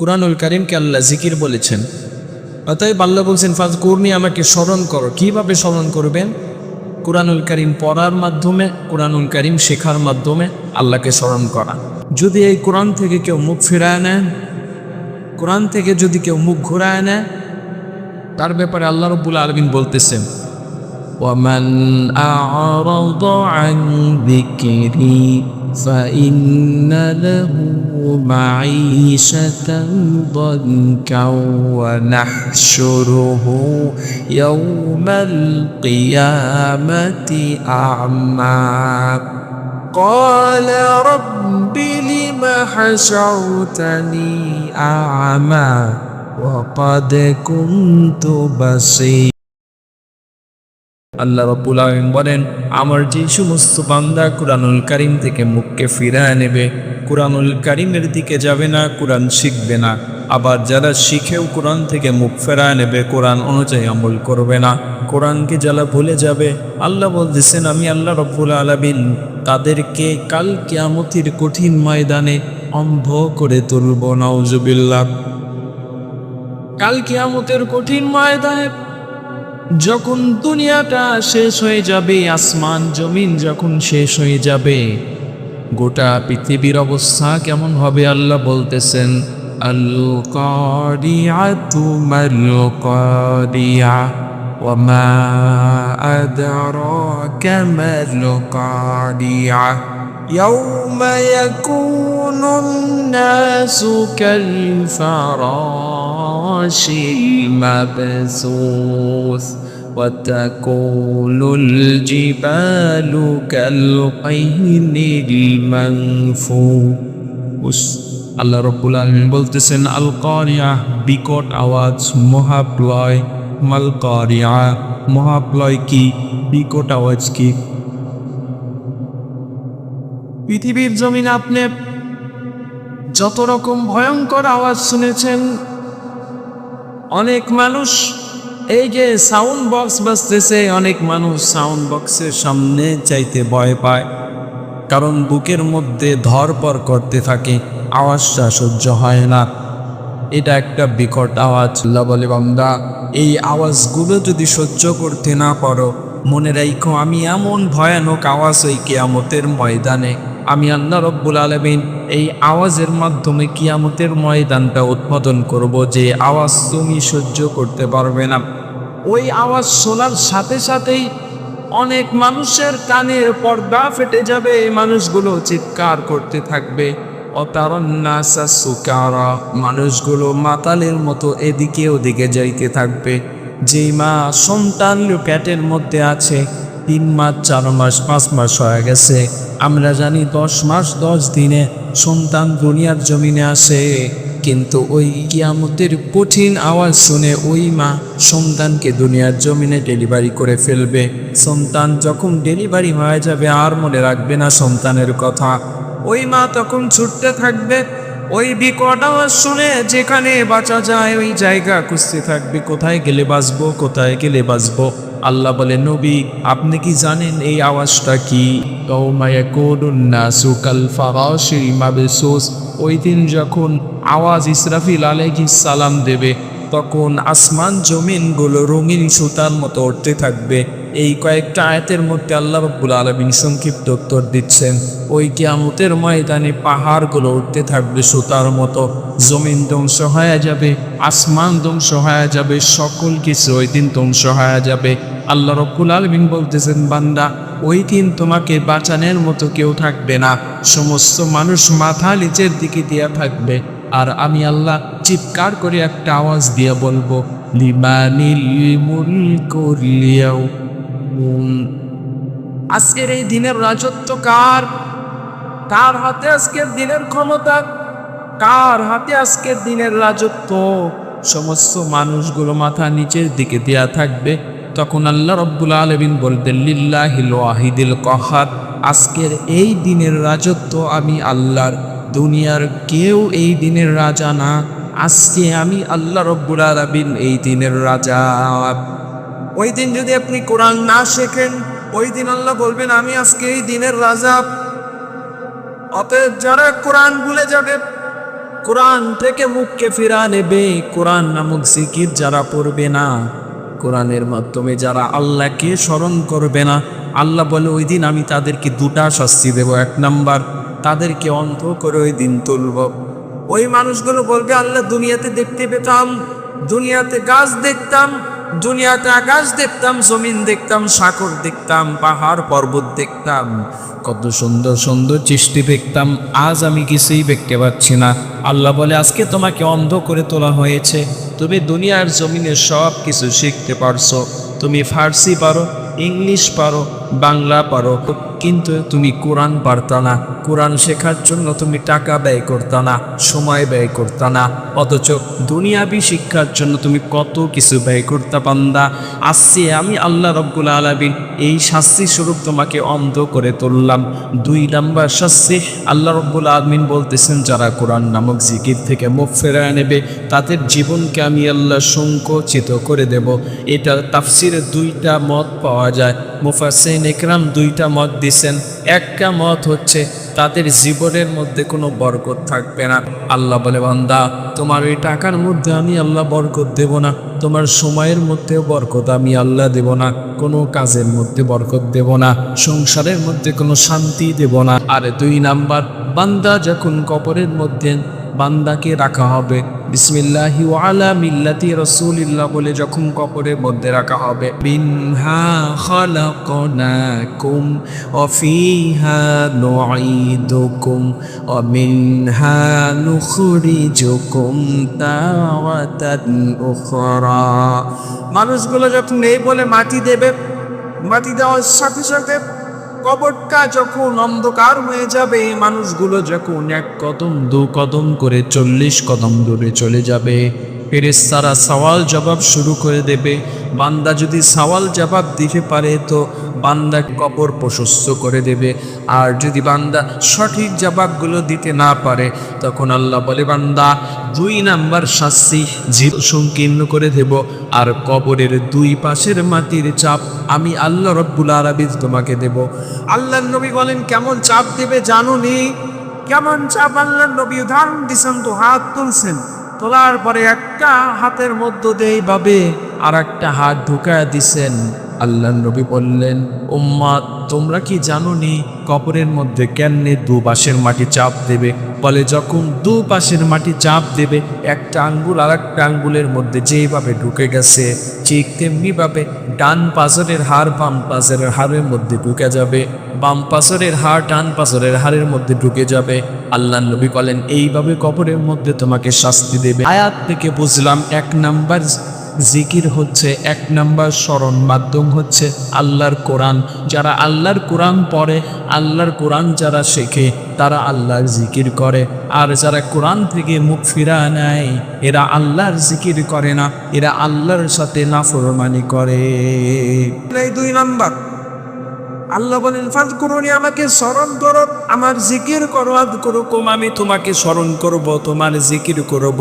কোরআনুল করিমকে আল্লাহ জিকির বলেছেন। অতএব আল্লাহ বলছেন ফাজ কর্মী আমাকে স্মরণ করো। কীভাবে স্মরণ করবেন? কোরআনুল করিম পড়ার মাধ্যমে, কোরআনুল করিম শেখার মাধ্যমে আল্লাহকে স্মরণ করা। যদি এই কোরআন থেকে কেউ মুখ ফেরায় নেয় কোরআন থেকে যদি কেউ মুখ ঘোরায় নেয়, তার ব্যাপারে আল্লাহ রব্বুল আলমিন বলতেছেন ومن أعرض عن ذكري فإن له معيشة ضنكا ونحشره يوم القيامة أعمى. قال رب لم حشرتني أعمى وقد كنت بصيرا. আল্লাহ রব্বুল আলমিন বলেন, আমার যে সমস্ত বান্দা কোরআনুল কারিম থেকে মুখকে ফিরায় নেবে, কোরআনুল কারিমের দিকে যাবে না, কোরআন শিখবে না। আবার যারা শিখেও কোরআন থেকে মুখ ফেরায় নেবে, কোরআন অনুযায়ী আমল করবে না। কোরআনকে যারা ভুলে যাবে, আল্লাহ বলতেছেন, আমি আল্লাহ রব্বুল আলমিন তাদেরকে কাল কিয়ামতির কঠিন ময়দানে অম্ভ করে তুলব নওজুবিল্লাহ কাল কেয়ামতের কঠিন ময়দানে যখন দুনিয়াটা শেষ হয়ে যাবে আসমান জমিন যখন শেষ হয়ে যাবে গোটা পৃথিবীর অবস্থা কেমন হবে আল্লাহ বলতেছেন আল কারিয়াতু মাল কারিয়া وما أدراك ما القارعة يوم يكون الناس كالفراش المبثوث وتكون الجبال كالقين المنفوس আল্লাহ রব্বুল আলমিন বলতেছেন আল কারিয়া বিকট আওয়াজ মহাপ্লয় মাল কারিয়া মহাপ্লয় কি বিকট আওয়াজ কি পৃথিবীর জমিন আপনি যত রকম ভয়ঙ্কর আওয়াজ শুনেছেন অনেক মানুষ, এই যে সাউন্ড বক্স বাজতেছে, অনেক মানুষ সাউন্ড বক্সের সামনে চাইতে ভয় পায়। কারণ বুকের মধ্যে ধরপর করতে থাকে, আওয়াজটা সহ্য হয় না। এটা একটা বিকট আওয়াজ। আল্লাহ বলে, বান্দা, এই আওয়াজগুলো যদি সহ্য করতে না পারো, মনে রাখো আমি এমন ভয়ানক আওয়াজ ওই কেয়ামতের ময়দানে আমি আল্লাহ রব্বুল আলমিন এই আওয়াজের মাধ্যমে কিয়ামতের ময়দানটা উৎপাদন করব যে আওয়াজ তুমি সহ্য করতে পারবে না। ওই আওয়াজ শোনার সাথে সাথেই অনেক মানুষের কানের পর্দা ফেটে যাবে মানুষগুলো চিৎকার করতে থাকবে। সুকারা, মানুষগুলো মাতালের মতো এদিকে ওদিকে যাইতে থাকবে। যেই মা সন্তান প্যাটের মধ্যে আছে তিন মাস, চার মাস, পাঁচ মাস হয়ে গেছে। আমরা জানি দশ মাস, দশ দিনে সন্তান দুনিয়ার জমিনে আসে। কিন্তু ওই কিয়ামতের কঠিন আওয়াজ শুনে ওই মা সন্তানকে দুনিয়ার জমিনে ডেলিভারি করে ফেলবে। সন্তান যখন ডেলিভারি হয়ে যাবে, আর মনে রাখবে না সন্তানের কথা। ওই মা তখন ছুটতে থাকবে। ওই বিকট আওয়াজ শুনে যেখানে বাঁচা যায়, ওই জায়গা খুঁজতে থাকবে। কোথায় গেলে বাঁচবো, কোথায় গেলে বাঁচবো? আল্লাহ বলে, নবী, আপনি কি জানেন এই আওয়াজটা কি? ওই দিন যখন আওয়াজ ইসরাফিল আলাইহিস সালাম দেবে, তখন আসমান জমিনগুলো রঙিন সুতার মতো উঠতে থাকবে। এই কয়েকটা আয়াতের মধ্যে আল্লাহ রব্বুল আলমিন সংক্ষিপ্ত উত্তর দিচ্ছেন, ওই কিয়ামতের ময়দানে পাহাড়গুলো উঠতে থাকবে সুতার মতো। জমিন ধ্বংস হয়ে যাবে, আসমান ধ্বংস হয়ে যাবে, সকল কিছু ওই দিন ধ্বংস হয়ে যাবে। আল্লাহ রব্বুল আলমিন বলতেছেন, বান্দা, ওই দিন তোমাকে বাঁচানোর মতো কেউ থাকবে না। সমস্ত মানুষ মাথা নিচের দিকে দিয়া থাকবে। আর আমি আল্লাহ চিৎকার করে একটা আওয়াজ দিয়ে বলব আজকের এই দিনের রাজত্ব কার? কার হাতে আজকের দিনের ক্ষমতা? কার হাতে আজকের দিনের রাজত্ব? সমস্ত মানুষগুলো মাথা নিচের দিকে দেয়া থাকবে। তখন আল্লাহ রব্বুল আলমিন বলতেন, লিল্লাহিল ওয়াহিদিল কহাত আজকের এই দিনের রাজত্ব আমি আল্লাহর, দুনিয়ার কেউ এই দিনের রাজা না। আজকে আমি আল্লাহ রব্বুল আলমিন এই দিনের রাজা। ওই দিন যদি আপনি কোরআন না শেখেন, ওই দিন আল্লাহ বলবেন, আমি আজকে এই দিনের রাজা। অতএব যারা কোরআন ভুলে যাবে, কোরআন থেকে মুখকে ফিরা নেবে কোরআন নামক জিকির যারা পড়বে না। কোরআনের মাধ্যমে যারা আল্লাহকে স্মরণ করবে না, আল্লাহ বলে, ওই দিন আমি তাদেরকে দুটা শাস্তি দেব। এক নাম্বার, তাদেরকে অন্ধ করে ওই দিন তুলব। ওই মানুষগুলো বলবে, আল্লাহ দুনিয়াতে দেখতে পেতাম, দুনিয়াতে গাছ দেখতাম দুনিয়াতে আকাশ দেখতাম, জমিন দেখতাম, সাগর দেখতাম, পাহাড় পর্বত দেখতাম। কত সুন্দর সুন্দর সৃষ্টি দেখতাম, আজ আমি কিছুই দেখতে পাচ্ছি না। আল্লাহ বলে, আজকে তোমাকে অন্ধ করে তোলা হয়েছে। তুমি দুনিয়ার জমিনে সব কিছু শিখতে পারছ। তুমি ফার্সি পারো, ইংলিশ পারো বাংলা পারো কিন্তু তুমি কোরআন পারতা না। কোরআন শেখার জন্য তুমি টাকা ব্যয় করতা না, সময় ব্যয় করতা না। অথচ দুনিয়াবি শিক্ষার জন্য তুমি কত কিছু ব্যয় করতে পান্দা আসছে আমি আল্লাহ রব্বুল আলমিন এই শাস্তি স্বরূপ তোমাকে অন্ধ করে তুললাম। দুই নাম্বার শাস্তি, আল্লাহ রব্বুল আলমিন বলতেছেন, যারা কোরআন নামক জিকির থেকে মুখ ফেরায় নেবে, তাদের জীবনকে আমি আল্লাহ সংকোচিত করে দেব। এটা তাফসিরের দুইটা মত পাওয়া যায়। মুফাসেন একরাম দুইটা মত দিছেন। একটা মত হচ্ছে, তাদের জীবনের মধ্যে কোনো বরকত থাকবে না। আল্লাহ বলে, বান্দা, তোমার ওই টাকার মধ্যে আমি আল্লাহ বরকত দেব না। তোমার সময়ের মধ্যেও বরকত আমি আল্লাহ দেব না। কোনো কাজের মধ্যে বরকত দেব না। সংসারের মধ্যে কোনো শান্তি দেব না। আর দুই নাম্বার, বান্দা যখন কবরের মধ্যে, বান্দাকে রাখা হবে বিসমিল্লাহি ওয়ালা মিল্লাতি রসুলিল্লাহ বলে যখন কবরের মধ্যে রাখা হবে বিনহা খালাকনাকুম অফিহা নুঈদুকুম অমিনহা নুখরিজুকুম তাওয়াতান উখরা। মানুষগুলো যখন এই বলে মাটি দেবে, মাটি দেওয়ার সাথে সাথে কবরটা যখন অন্ধকার হয়ে যাবে, মানুষগুলো যখন এক কদম, দু কদম করে চল্লিশ কদম দূরে চলে যাবে। ফেরেস্তারা সওয়াল জবাব শুরু করে দেবে, বান্দা যদি সওয়াল জবাব দিতে পারে তো বান্দা কবর প্রশস্ত করে দেবে, আর যদি বান্দা সঠিক জবাবগুলো দিতে না পারে, তখন আল্লাহ বলে, বান্দা, দুই নাম্বার শাস্তি জীব সংকীর্ণ করে দেব, আর কবরের দুই পাশের মাটির চাপ আমি আল্লাহ রব্বুল আরবিজ তোমাকে দেব। আল্লাহ নবী বলেন, কেমন চাপ দেবে জানো নি? কেমন চাপ আল্লাহ নবী উদাহরণ দিছেন তো, হাত তুলছেন। তোলার পরে একটা হাতের মধ্য দিয়ে এইভাবে আর একটা হাত ঢুকায় দিছেন। আল্লাহ নবী বললেন উম্মা তোমরা কি জানো নি কবরের মধ্যে কেমনে দু পাশের মাটি চাপ দেবে? বলে যখন দু পাশের মাটি চাপ দেবে, একটা আঙ্গুল আর একটা আঙ্গুলের মধ্যে যেইভাবে ঢুকে গেছে, ঠিক তেমনিভাবে ডান পাঁচরের হাড় বাম পাঁচরের হাড়ের মধ্যে ঢুকে যাবে। বাম পাঁচরের হাড় ডান পাঁচরের হাড়ের মধ্যে ঢুকে যাবে। আল্লাহ নবী বলেন, এইভাবে কবরের মধ্যে তোমাকে শাস্তি দেবে। আয়াত থেকে বুঝলাম, এক নাম্বার জিকির হচ্ছে এক নম্বর স্মরণ মাধ্যম হচ্ছে আল্লাহর কোরআন। যারা আল্লাহর কোরআন পড়ে, আল্লাহর কোরআন যারা শেখে, তারা আল্লাহর জিকির করে। আর যারা কোরআন থেকে মুখ ফিরা নেয়, এরা আল্লাহর জিকির করে না, এরা আল্লাহর সাথে নাফরমানি করে। দুই নাম্বার। আল্লাহ বলেন ফাজ করুন আমাকে স্মরণ করো। আমার জিকির করো আদ করো কম আমি তোমাকে স্মরণ করব তোমার জিকির করব।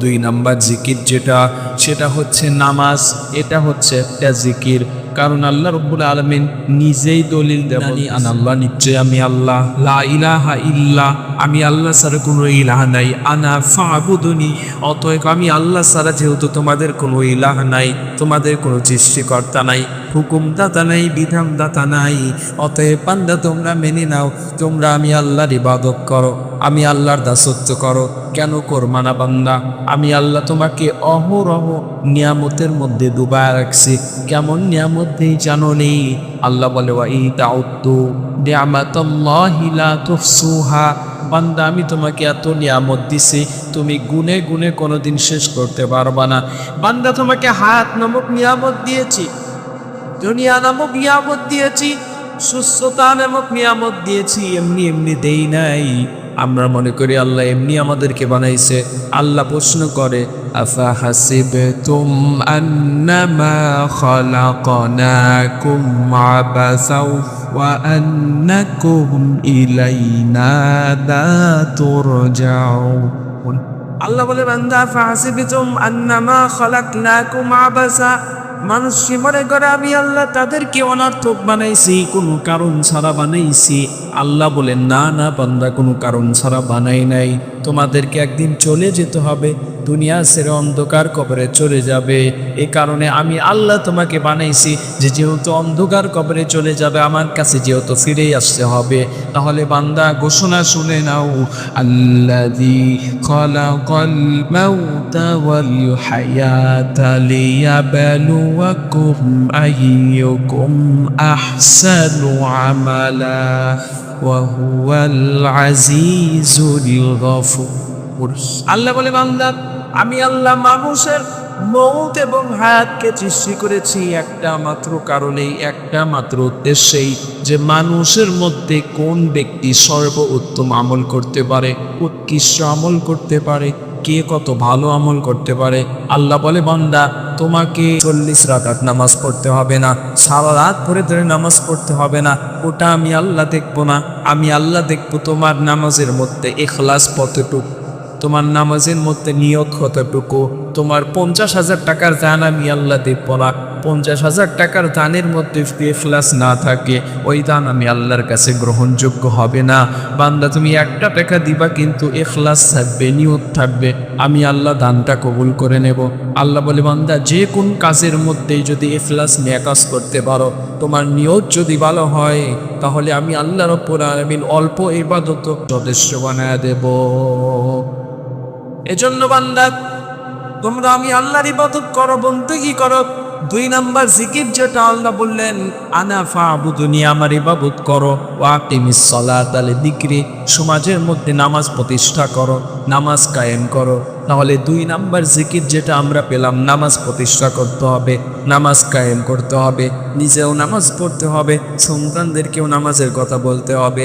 দুই নাম্বার জিকির যেটা সেটা হচ্ছে নামাজ এটা হচ্ছে একটা জিকির। কারণ আল্লাহ রব্বুল আলমিন নিজেই দলিল দেবানি আন আল্লাহ নিশ্চয় আমি আল্লাহ লা ইলাহা ইল্লা আমি আল্লাহ ছাড়া কোনো ইলাহ নাই। আনা ফাবুদুনি, অতএব আমি আল্লাহ ছাড়া যেহেতু তোমাদের কোনো ইলাহ নাই, তোমাদের কোনো সৃষ্টিকর্তা নাই, হুকুমদাতা নাই, বিধানদাতা নাই, অতএব পান্দা তোমরা মেনে নাও, তোমরা আমি আল্লাহর ইবাদত করো, আমি আল্লাহর দাসত্ব করো, কেন করমা না বান্দা? আমি আল্লাহ তোমাকে অহরহ নিয়ামতের মধ্যে ডুবায় রাখছি, কেমন নিয়ামত নেই জানো নেই আল্লাহ বলে ওয়া ই তাউদ্দু নিয়ামাতাল্লাহি লা তুহসুহা। বান্দা, আমি তোমাকে এত নিয়ামত দিছি, তুমি গুনে গুনে কোনোদিন শেষ করতে পারবা না। বান্দা, তোমাকে হাত নামক নিয়ামত দিয়েছি, দুনিয়া নামক নিয়ামত দিয়েছি, সুস্থতা নামক নিয়ামত দিয়েছি, এমনি এমনি দেই নাই। আমরা মনে করি আল্লাহ এমনি আমাদেরকে বানাইছে। আল্লাহ প্রশ্ন করে, আফা হাসিবতুম আন্নামা খালাকনাকুম আবাসাও আন্নাকুম ইলাইনা লা তুরজাউন আল্লাহ বলে বান্দা ফাহাসিবিতুম আন্নামা খালাকনাকুম আবাসা। মানুষ মনে করে, আমি আল্লাহ তাদেরকে অনার্থক বানাইছি, কোনো কারণ ছাড়া বানাইছি। আল্লাহ বলেন, না না বান্দা, কোনো কারণ ছাড়া বানাই নাই। তোমাদেরকে একদিন চলে যেতে হবে। দুনিয়া সেরে অন্ধকার কবরে চলে যাবে। এ কারণে আমি আল্লাহ তোমাকে বানাইছি যে যেহেতু অন্ধকার কবরে চলে যাবে, আমার কাছে যেহেতু ফিরেই আসতে হবে। তাহলে বান্দা, ঘোষণা শুনে নাও। আল্লাহ খলাকল ওয়াল আমালা। আল্লাহ বলে, বান্দা, আমি আল্লাহ মানুষের মৌত এবং হায়াতকে সৃষ্টি করেছি একটা মাত্র কারণেই, একটা মাত্র উদ্দেশ্যেই যে মানুষের মধ্যে কোন ব্যক্তি সর্ব উত্তম আমল করতে পারে, উৎকৃষ্ট আমল করতে পারে কে কত ভালো আমল করতে পারে? আল্লাহ বলে, বন্দা, তোমাকে চল্লিশ রাকাত নামাজ পড়তে হবে না, সারা রাত ধরে ধরে নামাজ পড়তে হবে না, ওটা আমি আল্লাহ দেখব না, আমি আল্লাহ দেখব তোমার নামাজের মধ্যে এখলাস কতটুকু, তোমার নামাজের মধ্যে নিয়ত কতটুকু, তোমার পঞ্চাশ হাজার টাকার জান আমি আল্লাহ দেখব না পঞ্চাশ হাজার টাকার দানের মধ্যে এখলাস না থাকে, ওই দান আমি আল্লাহর কাছে গ্রহণযোগ্য হবে না। বান্দা, তুমি একটা টাকা দিবা কিন্তু এখলাস থাকবে, নিয়ত থাকবে, আমি আল্লাহ দানটা কবুল করে নেব। আল্লাহ বলে, বান্দা, যে কোন কাজের মধ্যেই যদি এখলাস নিয়ে কাজ করতে পারো, তোমার নিয়ত যদি ভালো হয়, তাহলে আমি আল্লাহ রব্বুল আলামিন অল্প ইবাদত যথেষ্ট বানায় দেব। এজন্য বান্দা, তোমরা আমি আল্লাহর ইবাদত করো বলতে কি করো। দুই নাম্বার জিকির যেটা আল্লাহ বললেন, আনা ফাবুদুনি, আমার ইবাদত করো ওয়াকিমিস সালাত আলে দিকরি সমাজের মধ্যে নামাজ প্রতিষ্ঠা করো, নামাজ কায়েম করো। তাহলে দুই নাম্বার জিকির যেটা আমরা পেলাম, নামাজ প্রতিষ্ঠা করতে হবে, নামাজ কায়েম করতে হবে, নিজেও নামাজ পড়তে হবে, সন্তানদেরকেও নামাজের কথা বলতে হবে।